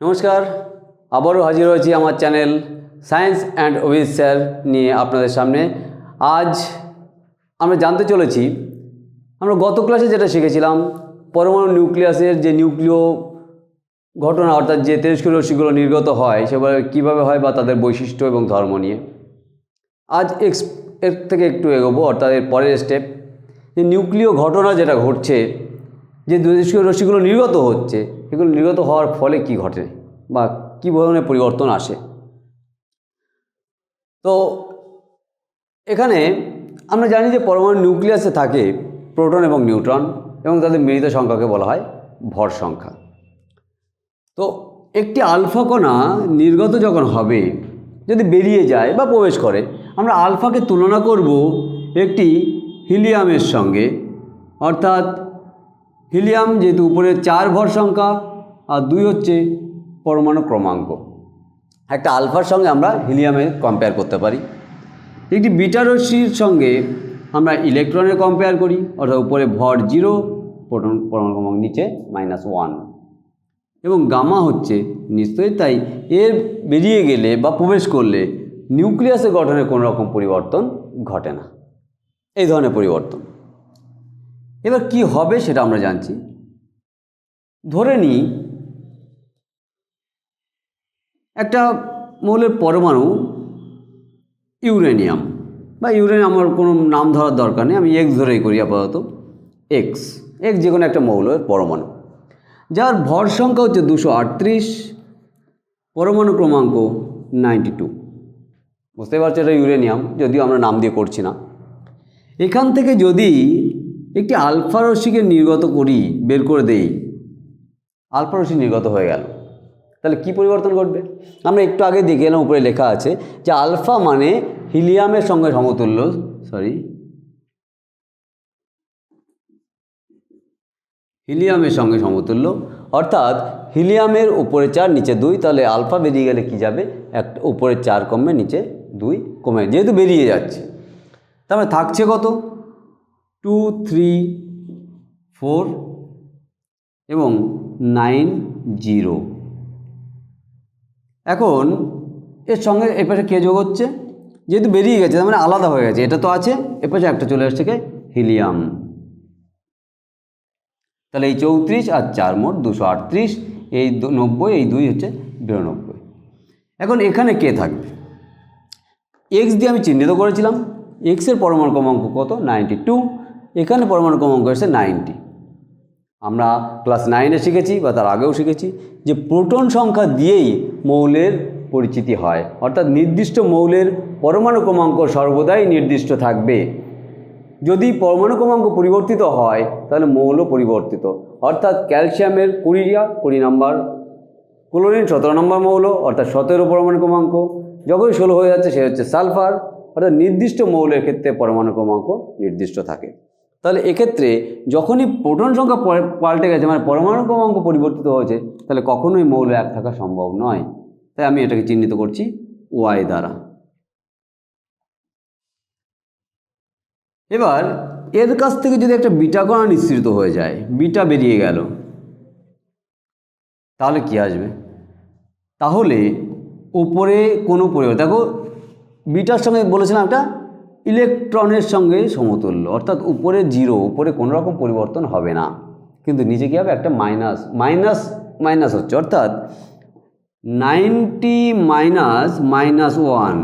নমস্কার, আবারও হাজির হয়েছি আমার channel science and Abhij sir নিয়ে আপনাদের সামনে। আজ আমরা জানতে চলেছি, আমরা গত ক্লাসে যেটা শিখেছিলাম, পরমাণু নিউক্লিয়াসের যে নিউক্লিয় ঘটনা, অর্থাৎ যে তেজস্ক্রিয় রশ্মিগুলো নির্গত হয়, সেগুলো কীভাবে হয় বা তাদের বৈশিষ্ট্য এবং ধর্ম নিয়ে। আজ এক্স, এর থেকে একটু এগোবো, অর্থাৎ এর পরের স্টেপ যে নিউক্লিয় ঘটনা যেটা ঘটছে, যে তেজস্ক্রিয় রশ্মিগুলো নির্গত হচ্ছে এগুলো নির্গত হওয়ার ফলে কি ঘটে বা কী ধরনের পরিবর্তন আসে? তো এখানে আমরা জানি যে পরমাণু নিউক্লিয়াসে থাকে প্রোটন এবং নিউট্রন এবং তাদের মিলিত সংখ্যাকে বলা হয় ভর সংখ্যা। তো একটি আলফা কণা নির্গত যখন হবে, যদি বেরিয়ে যায় বা প্রবেশ করে, আমরা আলফাকে তুলনা করব একটি হিলিয়ামের সঙ্গে, অর্থাৎ হিলিয়াম যেহেতু উপরে চার ভর সংখ্যা, আর দুই হচ্ছে পরমাণু ক্রমাঙ্ক। একটা আলফার সঙ্গে আমরা হিলিয়ামে কম্পেয়ার করতে পারি। একটি বিটা রশ্মির সঙ্গে আমরা ইলেকট্রনের কম্পেয়ার করি, অর্থাৎ উপরে ভর জিরো প্রোটন পরমাণু ক্রমাঙ্ক নিচে মাইনাস ওয়ান এবং গামা হচ্ছে নিশ্চয়ই, তাই এর বেরিয়ে গেলে বা প্রবেশ করলে নিউক্লিয়াসের গঠনে কোনো রকম পরিবর্তন ঘটে না। এই ধরনের পরিবর্তন। এবার কি হবে সেটা আমরা জানছি। ধরে নিই, একটা মৌলের পরমাণু ইউরেনিয়াম। বা ইউরেনিয়াম আমার কোনো নাম ধরার দরকার নেই, আমি এক্স ধরেই করি আপাতত। এক্স এক্স যে কোনো একটা মৌলের পরমাণু। যার ভর সংখ্যা হচ্ছে দুশো আটত্রিশ, পরমাণু ক্রমাঙ্ক নাইনটি টু। বুঝতে পারছ এটা ইউরেনিয়াম, যদিও আমরা নাম দিয়ে করছি না। এখান থেকে যদি একটি আলফা রশ্মিকে নির্গত করি, বের করে দেই। আলফা রশ্মি নির্গত হয়ে গেল। তাহলে কি পরিবর্তন ঘটবে? আমরা একটু আগে দেখে এলাম, উপরে লেখা আছে যে আলফা মানে হিলিয়ামের সঙ্গে সমতুল্য সরি হিলিয়ামের সঙ্গে সমতুল্য। অর্থাৎ হিলিয়ামের উপরে চার, নিচে দুই, তাহলে আলফা বেরিয়ে গেলে কি যাবে? একটা উপরে চার কমবে, নিচে দুই কমে যেহেতু বেরিয়ে যাচ্ছে। তারপরে থাকছে কত? টু থ্রি ফোর এবং নাইন জিরো এখন এর সঙ্গে এ পাশে কে যোগ হচ্ছে? যেহেতু বেরিয়ে গেছে, তার মানে আলাদা হয়ে গেছে। এটা তো আছে এ পাশে একটা চলে আসছে কে? হিলিয়াম। তাহলে এই চৌত্রিশ আর চার মোট দুশো আটত্রিশ, এই নব্বই, এই দুই হচ্ছে বিরানব্বই। এখন এখানে কে থাকবে? এক্স দিয়ে আমি চিহ্নিত করেছিলাম। এক্সের পরমাণু ক্রমাঙ্ক কত? নাইনটি টু এখানে পরমাণু ক্রমাঙ্ক এসে নাইনটি। আমরা ক্লাস নাইনে শিখেছি বা তার আগেও শিখেছি যে প্রোটন সংখ্যা দিয়েই মৌলের পরিচিতি হয়। অর্থাৎ নির্দিষ্ট মৌলের পরমাণু ক্রমাঙ্ক সর্বদাই নির্দিষ্ট থাকবে। যদি পরমাণু ক্রমাঙ্ক পরিবর্তিত হয়, তাহলে মৌলও পরিবর্তিত। অর্থাৎ ক্যালসিয়ামের কুড়িয়া কুড়ি নম্বর, ক্লোরিন সতেরো নম্বর মৌল, অর্থাৎ সতেরো পরমাণু ক্রমাঙ্ক। যখনই ষোলো হয়ে যাচ্ছে, সে হচ্ছে সালফার। অর্থাৎ নির্দিষ্ট মৌলের ক্ষেত্রে পরমাণু ক্রমাঙ্ক নির্দিষ্ট থাকে। তাহলে এক্ষেত্রে যখনই প্রোটন সংখ্যা পাল্টে গেছে মানে পরমাণু ক্রমাঙ্ক পরিবর্তিত হয়েছে, তাহলে কখনোই মৌল এক থাকা সম্ভব নয়। তাই আমি এটাকে চিহ্নিত করছি ওয়াই দ্বারা। এবার এর কাছ থেকে যদি একটা বিটা কণা নিঃসৃত হয়ে যায়, বিটা বেরিয়ে গেল, তাহলে কি আসবে? তাহলে উপরে কোনো পরিবর্তন, দেখো বিটার সঙ্গে বলেছিলাম একটা ইলেকট্রনের সঙ্গে সমতুল্য, অর্থাৎ উপরে জিরো উপরে কোনো রকম পরিবর্তন হবে না। কিন্তু নিচে কী হবে? একটা মাইনাস মাইনাস মাইনাস হচ্ছে। অর্থাৎ নাইনটি মাইনাস মাইনাস ওয়ান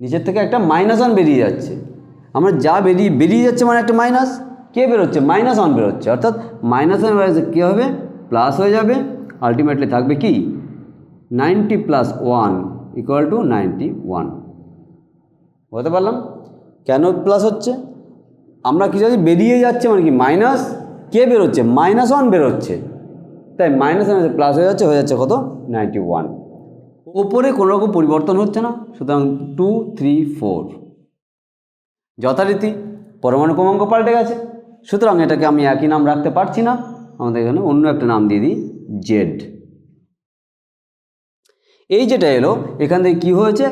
নিচের থেকে একটা মাইনাস ওয়ান বেরিয়ে যাচ্ছে। আমরা যা বেরিয়ে বেরিয়ে যাচ্ছে মানে একটা মাইনাস কে বেরোচ্ছে? মাইনাস ওয়ান বেরোচ্ছে। অর্থাৎ মাইনাস ওয়ান বেরোচ্ছে কী হবে? প্লাস হয়ে যাবে। আলটিমেটলি থাকবে কি? Ninety plus one equal to ninety one বলতে পারলাম? কেন প্লাস হচ্ছে? আমরা কি যদি বেরিয়ে যাচ্ছে মানে কি মাইনাস কে বেরোচ্ছে? মাইনাস ওয়ান বেরোচ্ছে। তাই মাইনাস ওয়ান প্লাস হয়ে যাচ্ছে হয়ে যাচ্ছে কত? নাইনটি ওয়ান ওপরে কোনো রকম পরিবর্তন হচ্ছে না, সুতরাং টু থ্রি ফোর যথারীতি পরমাণু ক্রমাঙ্ক পাল্টে গেছে। সুতরাং এটাকে আমি একই নাম রাখতে পারছি না। আমাদের এখানে অন্য একটা নাম দিয়ে দিই জেড এই যেটা এলো, এখান থেকে কী হয়েছে?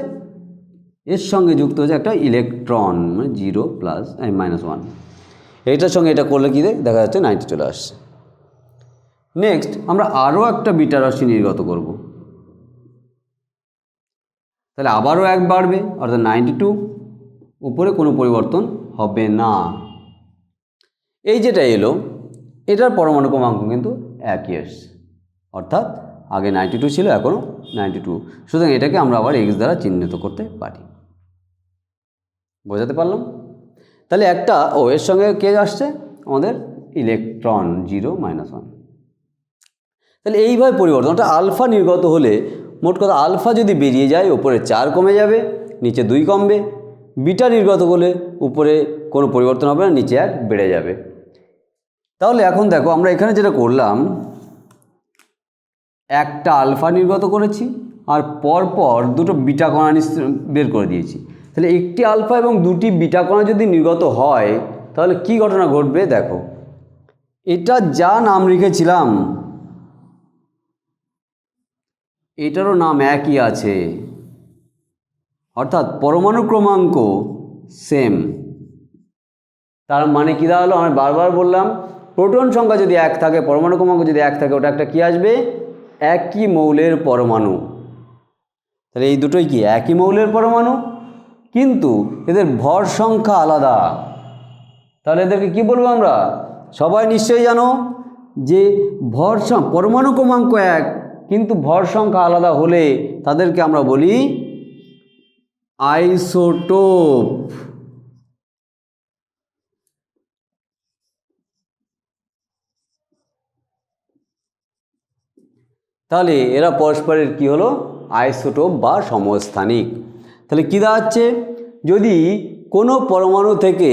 এর সঙ্গে যুক্ত হচ্ছে একটা ইলেকট্রন মানে জিরো প্লাস মাইনাস ওয়ান এইটার সঙ্গে এটা করলে কী দেখা যাচ্ছে নাইনটি চলে আসছে। নেক্সট আমরা আরও একটা বিটা রাশি নির্গত করব। তাহলে আবারও এক বাড়বে, অর্থাৎ নাইনটি টু উপরে কোনো পরিবর্তন হবে না। এই যেটা এলো, এটার পরমাণু ক্রমাঙ্ক কিন্তু একই এসছে অর্থাৎ আগে নাইনটি টু ছিল, এখনও নাইনটি টু সুতরাং এটাকে আমরা আবার এক্স দ্বারা চিহ্নিত করতে পারি। বোঝাতে পারলাম? তাহলে একটা, ও, এর সঙ্গে কে আসছে? আমাদের ইলেকট্রন জিরো মাইনাস ওয়ান তাহলে এইভাবে পরিবর্তন, অর্থাৎ আলফা নির্গত হলে মোট কথা আলফা যদি বেরিয়ে যায়, উপরে চার কমে যাবে, নিচে দুই কমবে। বিটা নির্গত হলে উপরে কোনো পরিবর্তন হবে না, নিচে এক বেড়ে যাবে। তাহলে এখন দেখো, আমরা এখানে যেটা করলাম, একটা আলফা নির্গত করেছি, আর পরপর দুটো বিটা কণা বের করে দিয়েছি। তাহলে একটি আলফা এবং দুটি বিটা কণা যদি নির্গত হয়, তাহলে কি ঘটনা ঘটবে? দেখো। এটা যা নাম রেখেছিলাম, এটারও নাম একই আছে। অর্থাৎ পরমাণু ক্রমাঙ্ক সেম তার মানে কী দাঁড়াল? আমি বারবার বললাম, প্রোটন সংখ্যা যদি এক থাকে, পরমাণু ক্রমাঙ্ক যদি এক থাকে, ওটা একটা কী আসবে? একই মৌলের পরমাণু। তাহলে এই দুটোই কি? একই মৌলের পরমাণু? কিন্তু এদের ভর সংখ্যা আলাদা। তাহলে এদেরকে কি বলব আমরা? সবাই নিশ্চয়ই জানো যে ভর পরমাণু ক্রমাঙ্ক এক, কিন্তু ভর সংখ্যা আলাদা হলে তাদেরকে আমরা বলি আইসোটোপ। তাহলে এরা পরস্পরের কি হলো? আইসোটোপ বা সমস্থানিক। তাহলে কী দাঁড়াচ্ছে যদি কোনো পরমাণু থেকে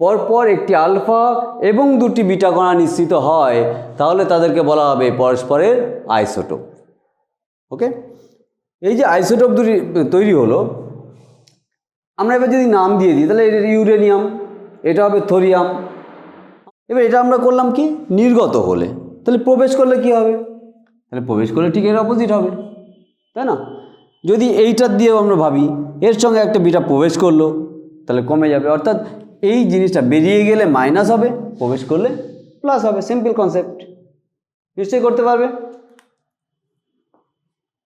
পরপর একটি আলফা এবং দুটি বিটা কণা নিশ্চিত হয়, তাহলে তাদেরকে বলা হবে পরস্পরের আইসোটোপ। ওকে? এই যে আইসোটোপ দুটি তৈরি হলো, আমরা এবার যদি নাম দিয়ে দিই, তাহলে এটা ইউরেনিয়াম, এটা হবে থোরিয়াম। এবার এটা আমরা করলাম কি? নির্গত হলে। তাহলে প্রবেশ করলে কি হবে? তাহলে প্রবেশ করলে ঠিক এর অপোজিট হবে। তাই না? যদি এইটার দিয়েও আমরা ভাবি, এর সঙ্গে একটা বিটা প্রবেশ করল, তাহলে কমে যাবে। অর্থাৎ এই জিনিসটা বেরিয়ে গেলে মাইনাস হবে, প্রবেশ করলে প্লাস হবে। সিম্পল কনসেপ্ট নিশ্চয়ই করতে পারবে।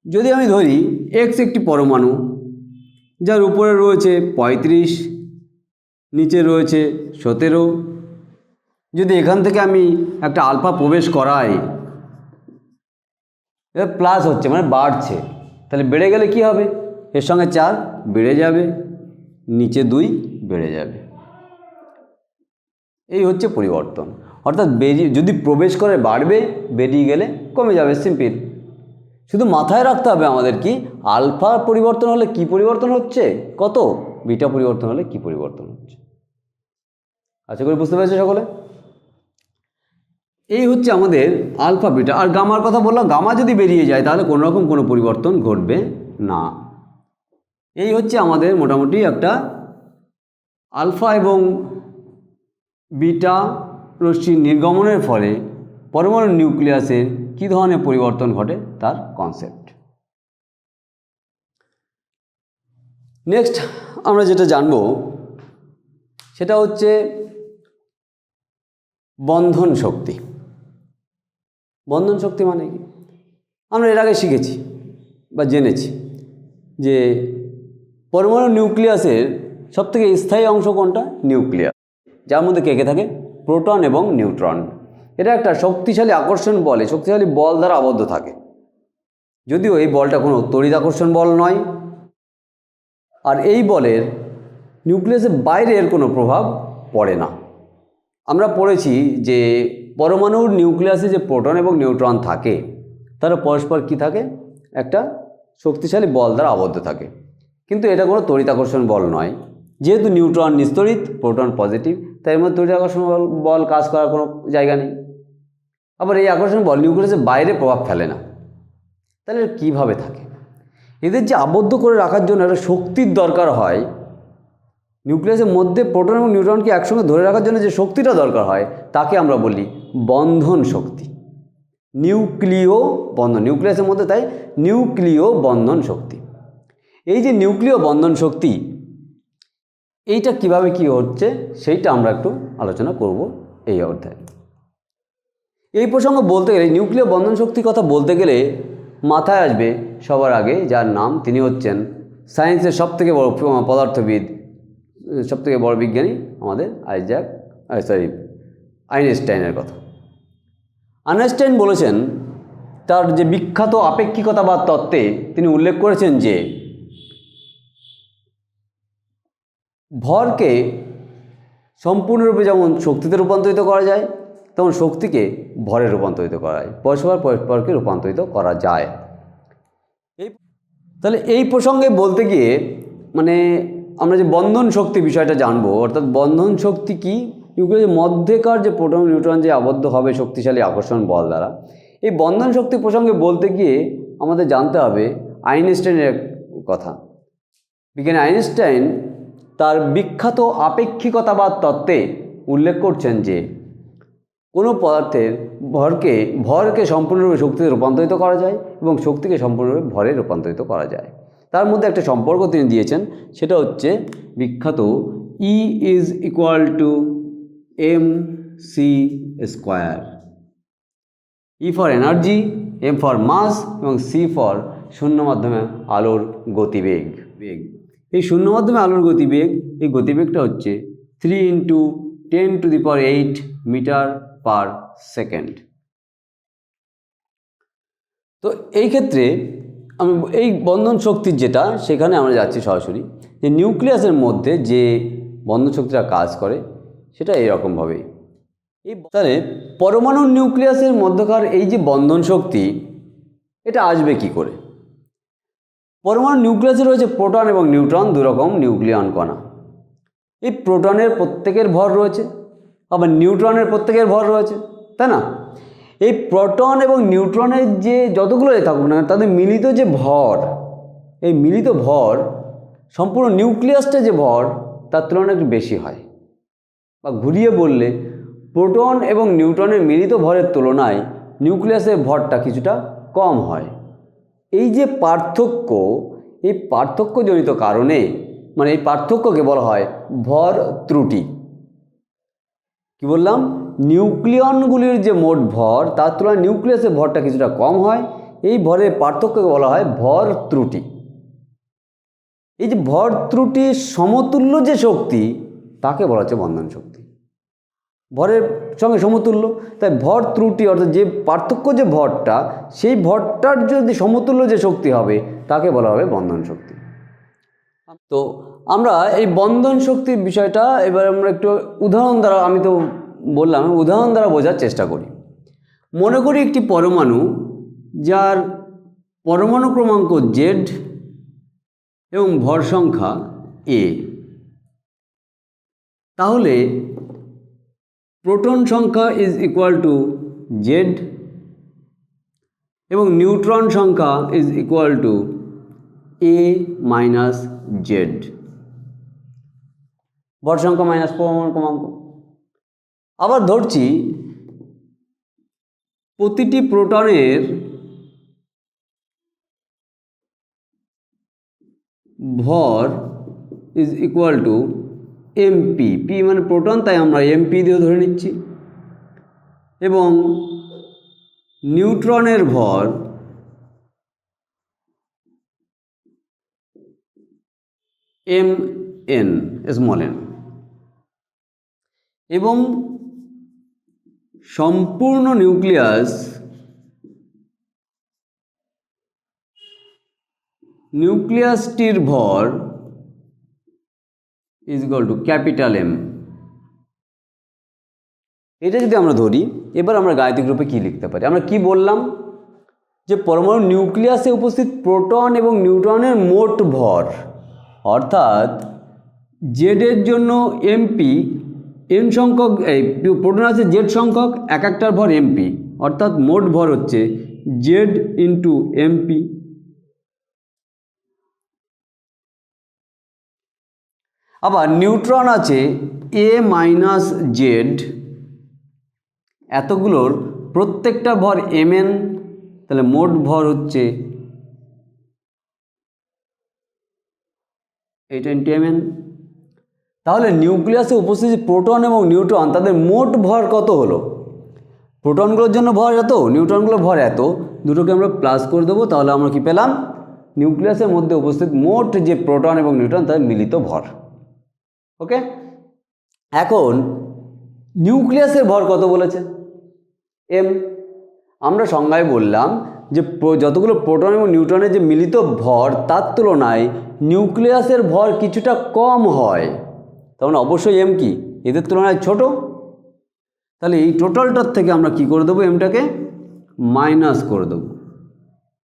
যদি আমি ধরি এক্স একটি পরমাণু, যার উপরে রয়েছে পঁয়ত্রিশ, নিচে রয়েছে সতেরো। যদি এখান থেকে আমি একটা আলফা প্রবেশ করাই প্লাস হচ্ছে মানে বাড়ছে। তাহলে বেড়ে গেলে কি হবে? এর সঙ্গে চার বেড়ে যাবে, নিচে দুই বেড়ে যাবে। এই হচ্ছে পরিবর্তন। অর্থাৎ বেরিয়ে যদি প্রবেশ করে বাড়বে, বেরিয়ে গেলে কমে যাবে সিম্পল। শুধু মাথায় রাখতে হবে আমাদের কি? আলফা পরিবর্তন হলে কি পরিবর্তন হচ্ছে? কত? বিটা পরিবর্তন হলে কি পরিবর্তন হচ্ছে? আশা করি বুঝতে পেরেছ সকলে? এই হচ্ছে আমাদের আলফা, বিটা। আর গামার কথা বললাম, গামা যদি বেরিয়ে যায় তাহলে কোনো রকম কোনো পরিবর্তন ঘটবে না। এই হচ্ছে আমাদের মোটামুটি একটা আলফা এবং বিটা রশ্মির নির্গমনের ফলে পরমাণু নিউক্লিয়াসের কী ধরনের পরিবর্তন ঘটে তার কনসেপ্ট নেক্সট আমরা যেটা জানব, সেটা হচ্ছে বন্ধন শক্তি। বন্ধন শক্তি মানে কি? আমরা এর আগে শিখেছি বা জেনেছি যে পরমাণু নিউক্লিয়াসের সবথেকে স্থায়ী অংশ কোনটা? নিউক্লিয়াস। যার মধ্যে কে কে থাকে? প্রোটন এবং নিউট্রন। এটা একটা শক্তিশালী আকর্ষণ বলে শক্তিশালী বল দ্বারা আবদ্ধ থাকে। যদিও এই বলটা কোনো তড়িৎ আকর্ষণ বল নয়। আর এই বলের নিউক্লিয়াসের বাইরে এর কোনো প্রভাব পড়ে না। আমরা পড়েছি যে পরমাণুর নিউক্লিয়াসে যে প্রোটন এবং নিউট্রন থাকে, তারা পরস্পর কি থাকে? একটা শক্তিশালী বল দ্বারা আবদ্ধ থাকে। কিন্তু এটা কোনো তড়িৎ আকর্ষণ বল নয়। যেহেতু নিউট্রন নিস্তড়িত, প্রোটন পজিটিভ, তাই এর মধ্যে তড়িৎ আকর্ষণ বল কাজ করার কোনো জায়গা নেই। আবার এই আকর্ষণ বল নিউক্লিয়াসের বাইরে প্রভাব ফেলে না। তাহলে কীভাবে থাকে? এদের যে আবদ্ধ করে রাখার জন্য একটা শক্তির দরকার হয়, নিউক্লিয়াসের মধ্যে প্রোটন এবং নিউট্রনকে একসঙ্গে ধরে রাখার জন্য যে শক্তিটা দরকার হয়, তাকে আমরা বলি বন্ধন শক্তি। নিউক্লিয় বন্ধন, নিউক্লিয়াসের মধ্যে তাই নিউক্লিয় বন্ধন শক্তি। এই যে নিউক্লিয় বন্ধন শক্তি, এইটা কীভাবে কি হচ্ছে, সেইটা আমরা একটু আলোচনা করব এই অধ্যায়ে। এই প্রসঙ্গ বলতে গেলে, নিউক্লিয় বন্ধন শক্তির কথা বলতে গেলে মাথায় আসবে সবার আগে যার নাম, তিনি হচ্ছেন সায়েন্সের সবথেকে বড় পদার্থবিদ, সবথেকে বড় বিজ্ঞানী আমাদের আইজ্যাক সরি আইনস্টাইনের কথা। আইনস্টাইন বলেছেন, তার যে বিখ্যাত আপেক্ষিকতাবাদ তত্ত্বে তিনি উল্লেখ করেছেন যে, ভরকে সম্পূর্ণরূপে যেমন শক্তিতে রূপান্তরিত করা যায়, তেমন শক্তিকে ভরে রূপান্তরিত করা যায়, পরস্পর পরস্পরকে রূপান্তরিত করা যায়। এই, তাহলে এই প্রসঙ্গে বলতে গিয়ে মানে আমরা যে বন্ধন শক্তি বিষয়টা জানব, অর্থাৎ বন্ধন শক্তি কি? নিউক্লিয়াসের মধ্যেকার যে প্রোটন নিউট্রন যে আবদ্ধ হবে শক্তিশালী আকর্ষণ বল দ্বারা, এই বন্ধন শক্তি প্রসঙ্গে বলতে গিয়ে আমাদের জানতে হবে আইনস্টাইনের কথা। বিজ্ঞানী আইনস্টাইন তার বিখ্যাত আপেক্ষিকতাবাদ তত্ত্বে উল্লেখ করছেন যে, কোনো পদার্থের ভরকে ভরকে সম্পূর্ণরূপে শক্তিতে রূপান্তরিত করা যায় এবং শক্তিকে সম্পূর্ণরূপে ভরে রূপান্তরিত করা যায়। তার মধ্যে একটা সম্পর্ক তিনি দিয়েছেন, সেটা হচ্ছে বিখ্যাত E is equal to M C square E for energy M for mass এবং সি ফর শূন্য মাধ্যমে আলোর গতিবেগ। বেগ এই শূন্য মাধ্যমে আলোর গতিবেগ, এই গতিবেগটা হচ্ছে three into ten to the power eight metre per second তো এই ক্ষেত্রে আমি এই বন্ধন শক্তির যেটা, সেখানে আমরা যাচ্ছি সরাসরি। যে নিউক্লিয়াসের মধ্যে যে বন্ধন শক্তিটা কাজ করে সেটা এরকমভাবেই। এই তাহলে পরমাণু নিউক্লিয়াসের মধ্যকার এই যে বন্ধন শক্তি, এটা আসবে কি করে? পরমাণু নিউক্লিয়াসে রয়েছে প্রোটন এবং নিউট্রন, দুরকম নিউক্লিয়ন কণা। এই প্রোটনের প্রত্যেকের ভর রয়েছে, আবার নিউট্রনের প্রত্যেকের ভর রয়েছে, তাই না? এই প্রোটন এবং নিউট্রনের যে যতগুলো থাকুক না তাদের মিলিত যে ভর, এই মিলিত ভর, সম্পূর্ণ নিউক্লিয়াসটা যে ভর, তার তুলনায় একটু বেশি হয়। বা ঘুরিয়ে বললে প্রোটন এবং নিউট্রনের মিলিত ভরের তুলনায় নিউক্লিয়াসের ভরটা কিছুটা কম হয়। এই যে পার্থক্য, এই পার্থক্যজনিত কারণে মানে এই পার্থক্যকে বলা হয় ভর ত্রুটি। কি বললাম? নিউক্লিয়নগুলির যে মোট ভর, তার তুলনায় নিউক্লিয়াসের ভরটা কিছুটা কম হয়, এই ভরের পার্থক্যকে বলা হয় ভর ত্রুটি। এই যে ভর ত্রুটির সমতুল্য যে শক্তি তাকে বলা হচ্ছে বন্ধন শক্তি। ভরের সঙ্গে সমতুল্য, তাই ভর ত্রুটি অর্থাৎ যে পার্থক্য যে ভরটা, সেই ভরটার যদি সমতুল্য যে শক্তি হবে, তাকে বলা হবে বন্ধন শক্তি। তো আমরা এই বন্ধন শক্তির বিষয়টা এবার আমরা একটু উদাহরণ দ্বারা, আমি তো বললাম, উদাহরণ দ্বারা বোঝার চেষ্টা করি। মনে করি একটি পরমাণু, যার পরমাণু ক্রমাঙ্ক জেড এবং ভর সংখ্যা এ তাহলে প্রোটন সংখ্যা ইজ ইকুয়াল টু জেড এবং নিউট্রন সংখ্যা is equal to A minus Z ভর সংখ্যা মাইনাস পরমাণু ক্রমাঙ্ক। আবার ধরছি প্রতিটি প্রোটনের ভর is equal to MP P মানে প্রোটন তাই আমরা এমপি দিয়ে ধরে নিচ্ছি। এবং নিউট্রনের ভর এম এন স্মল এন এবং সম্পূর্ণ নিউক্লিয়াস নিউক্লিয়াসটির ভর is equal to capital M এটা যদি আমরা ধরি, এবার আমরা গাণিতিক রূপে কী লিখতে পারি? আমরা কি বললাম? যে পরমাণু নিউক্লিয়াসে উপস্থিত প্রোটন এবং নিউট্রনের মোট ভর, অর্থাৎ জেডের জন্য এমপি এন সংখ্যক, এই প্রোটন আছে জেড সংখ্যক, এক একটার ভর এমপি অর্থাৎ মোট ভর হচ্ছে জেড ইন্টু এমপি আবার নিউট্রন আছে এ মাইনাস জেড এতগুলোর প্রত্যেকটা ভর এমএন তাহলে মোট ভর হচ্ছে এইট ইন্টু এমএন তাহলে নিউক্লিয়াসে উপস্থিত প্রোটন এবং নিউট্রন, তাদের মোট ভর কত হলো? প্রোটনগুলোর জন্য ভর এত, নিউট্রনগুলোর ভর এত, দুটোকে আমরা প্লাস করে দেবো, তাহলে আমরা কি পেলাম? নিউক্লিয়াসের মধ্যে উপস্থিত মোট যে প্রোটন এবং নিউট্রন তার মিলিত ভর। ওকে এখন নিউক্লিয়াসের ভর কত বলেছে? এম আমরা সংজ্ঞায় বললাম যে যতগুলো প্রোটন এবং নিউট্রনের যে মিলিত ভর, তার তুলনায় নিউক্লিয়াসের ভর কিছুটা কম হয়। তখন অবশ্যই এম কি? এদের তুলনায় ছোট। তাহলে এই টোটালটার থেকে আমরা কি করে দেবো? এমটাকে মাইনাস করে দেবো।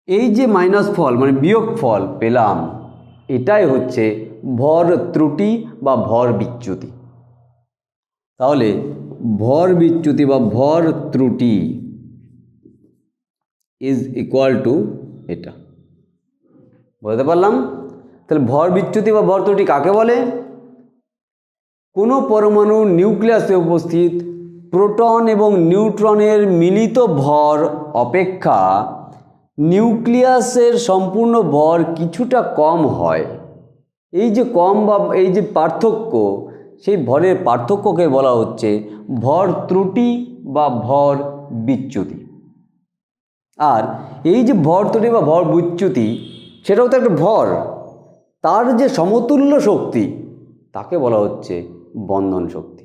এই যে মাইনাস ফল মানে বিয়োগ ফল পেলাম, এটাই হচ্ছে ভর ত্রুটি বা ভর বিচ্যুতি। তাহলে ভর বিচ্যুতি বা ভর ত্রুটি ইজ ইকুয়াল টু এটা। বলতে পারলাম? তাহলে ভর বিচ্যুতি বা ভর ত্রুটি কাকে বলে? কোনো পরমাণু নিউক্লিয়াসে উপস্থিত প্রোটন এবং নিউট্রনের মিলিত ভর অপেক্ষা নিউক্লিয়াসের সম্পূর্ণ ভর কিছুটা কম হয়। এই যে কম বা এই যে পার্থক্য, সেই ভরের পার্থক্যকে বলা হচ্ছে ভর ত্রুটি বা ভর বিচ্যুতি। আর এই যে ভর ত্রুটি বা ভর বিচ্যুতি, সেটাও তো একটা ভর। তার যে সমতুল্য শক্তি, তাকে বলা হচ্ছে বন্ধন শক্তি।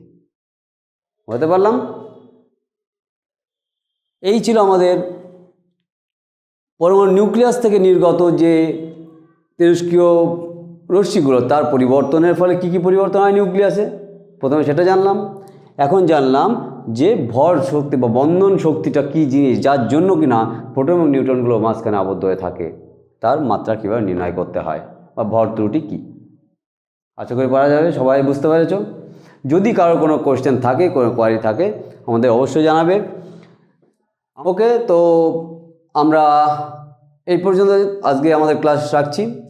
বুঝতে পারলাম? এই ছিল আমাদের পরমাণু নিউক্লিয়াস থেকে নির্গত যে তেজস্ক্রিয় রশ্মিগুলো তার পরিবর্তনের ফলে কি কি পরিবর্তন হয়? নিউক্লিয়াসে। প্রথমে সেটা জানলাম। এখন জানলাম যে ভর শক্তি বা বন্ধন শক্তিটা কি জিনিস, যার জন্য কিনা প্রোটন এবং নিউট্রনগুলো মাঝখানে আবদ্ধ হয়ে থাকে। তার মাত্রা কীভাবে নির্ণয় করতে হয় বা ভর ত্রুটি কী? আশা করি পারা যাবে, সবাই বুঝতে পেরেছ? যদি কারোর কোনো কোশ্চেন থাকে, কোনো কোয়ারি থাকে, আমাদের অবশ্যই জানাবে। ওকে তো আমরা এই পর্যন্ত আজকে আমাদের ক্লাস রাখছি।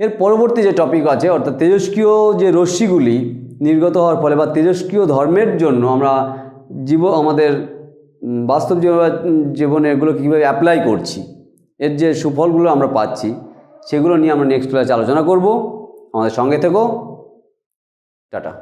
এর পরবর্তী যে টপিক আছে, অর্থাৎ তেজস্ক্রিয় যে রশ্মিগুলি নির্গত হওয়ার ফলে বা তেজস্ক্রিয় ধর্মের জন্য আমরা জীব, আমাদের বাস্তব জীবন এগুলো কীভাবে অ্যাপ্লাই করছি, এর যে সুফলগুলো আমরা পাচ্ছি, সেগুলো নিয়ে আমরা নেক্সট ক্লাসে আলোচনা করব। আমাদের সঙ্গে থেকো। টাটা।